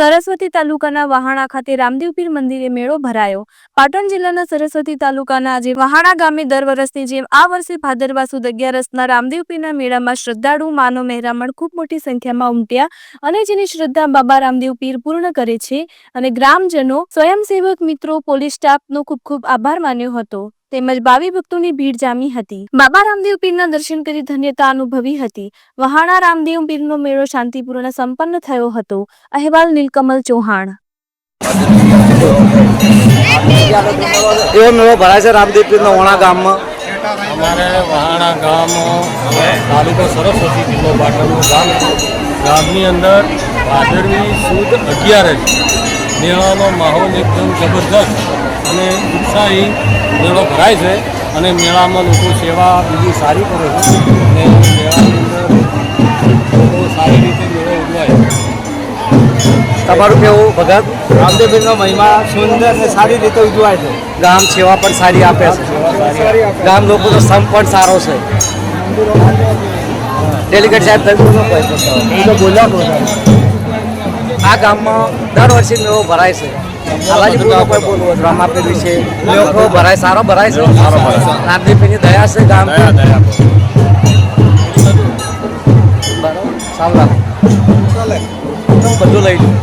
સરસ્વતી તાલુકાના વહાણા ખાતે રામદેવ પીર મંદિરે મેળો ભરાયો. પાટણ જિલ્લાના સરસ્વતી તાલુકાના આજે વહાણા ગામે દર વર્ષની જેમ આ વર્ષે ભાદરવા સુદ અગિયારસના રામદેવ પીરના મેળામાં શ્રદ્ધાળુ માનો મહેરામણ ખૂબ મોટી સંખ્યામાં ઉમટ્યા અને જેની શ્રદ્ધા બાબા રામદેવ પીર પૂર્ણ કરે છે. અને ગ્રામજનો સ્વયંસેવક મિત્રો, પોલીસ સ્ટાફનો ખૂબ ખૂબ આભાર માન્યો હતો. તેમજ બાવી ભક્તોની ભીડ જામી હતી. બાબા રામદેવ પીરના દર્શન કરી ધન્યતા અનુભવી હતી. વહાણા રામદેવ પીરનો મેળો શાંતિપૂર્ણ સંપન્ન થયો હતો. અહેવાલ નીલકમલ ચૌહાણ. એ મેળો ભરાય છે રામદેવપીરનો ઓણા ગામમાં? અમારે વહાણા ગામ તાલુકો સરસ્વતી જિલ્લો પાટણનું ગામ ગામની અંદર ભાદરવી સુદ અગિયારસ મેળાનો માહોલ એકદમ જબરદસ્ત. અને ઉત્સાહી મેળો ભરાય છે અને મેળામાં લોકો સેવા બીજી સારી કરે છે. અને મેળાની અંદર સારી રીતે મેળો ઉજવાય. તમારું કેવું ભગત? રામદેવપીરનો મહિમા સુંદર અને સારી રીતે ઉજવાય છે. ગામ સેવા પણ સારી આપે છે. ગામ લોકોનો સંપ પણ સારો છે. ડેલિગેટ સાહેબ તમે બોલ્યા? આ ગામમાં દર વર્ષે મેળો ભરાય છે. હાલાજીપુરનો કોઈ બોલવું હતું છે? સારો ભરાય છે. નામદીપીની દયા છે ગામ? બરાબર. સારું રાખો બધું લઈ લઉં